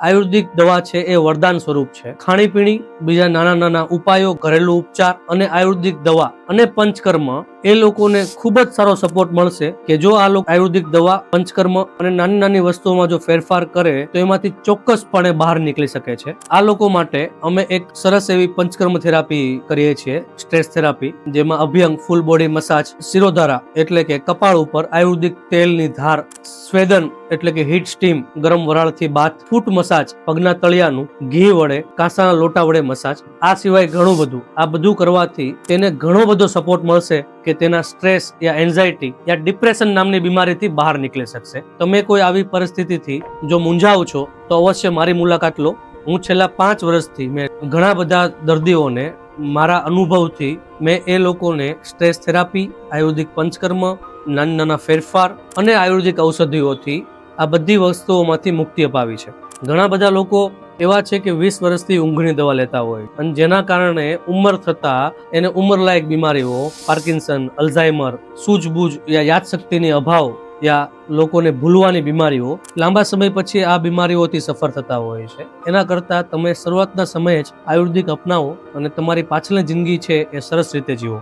આયુર્વેદિક દવા છે એ વરદાન સ્વરૂપ છે. ખાણીપીણી, બીજા નાના નાના ઉપાયો, ઘરેલું ઉપચાર અને આયુર્વેદિક દવા અને પંચકર્મ એ લોકોને ખૂબ જ સારો સપોર્ટ મળશે કે જો આ લોકો આયુર્વેદિક દવા, પંચકર્મ અને નાની નાની વસ્તુઓમાં જો ફેરફાર કરે તો એમાંથી ચોક્કસપણે બહાર નીકળી શકે છે. આ લોકો માટે અમે એક સરસ એવી પંચકર્મ થેરાપી કરીએ છીએ, સ્ટ્રેસ થેરાપી, જેમાં અભ્યંગ, ફૂલ બોડી મસાજ, શિરોધારા એટલે કે કપાળ ઉપર આયુર્વેદિક તેલની ધાર, સ્વેદન એટલે કે હીટ સ્ટીમ ગરમ વરાળથી બાથ ફૂટ મસાજ પગના તળિયાનું ઘી વડે, કાંસાના લોટા વડે મસાજ આ સિવાય ઘણું બધું. આ બધું કરવાથી તેને ઘણો બધો સપોર્ટ મળશે કે તેના સ્ટ્રેસ યા એન્ઝાયટી યા ડિપ્રેશન નામની બીમારીથી બહાર નીકળી શકશે. તમે કોઈ આવી પરિસ્થિતિથી જો મૂંઝાવ છો, તો અવશ્ય મારી મુલાકાત લો. હું છેલ્લા પાંચ વર્ષથી મેં ઘણા બધા દર્દીઓને મારા અનુભવથી મેં એ લોકોને સ્ટ્રેસ થેરાપી આયુર્વેદિક પંચકર્મ નાના નાના ફેરફાર અને આયુર્વેદિક ઔષધિઓથી આ બધી વસ્તુઓમાંથી મુક્તિ અપાવી છે. ઘણા બધા લોકો એવા છે કે વીસ વર્ષથી ઊંઘની દવા લેતા હોય અને જેના કારણે ઉંમર થતા એને ઉંમરલાયક બીમારીઓ, પાર્કિન્સન, અલ્ઝાઇમર, સૂઝબૂઝ યા યાદશક્તિની અભાવ યા લોકોને ભૂલવાની બીમારીઓ લાંબા સમય પછી આ બીમારીઓથી સફર થતા હોય છે. એના કરતાં તમે શરૂઆતના સમયે જ આયુર્વેદિક અપનાવો અને તમારી પાછળની જિંદગી છે એ સરસ રીતે જીવો.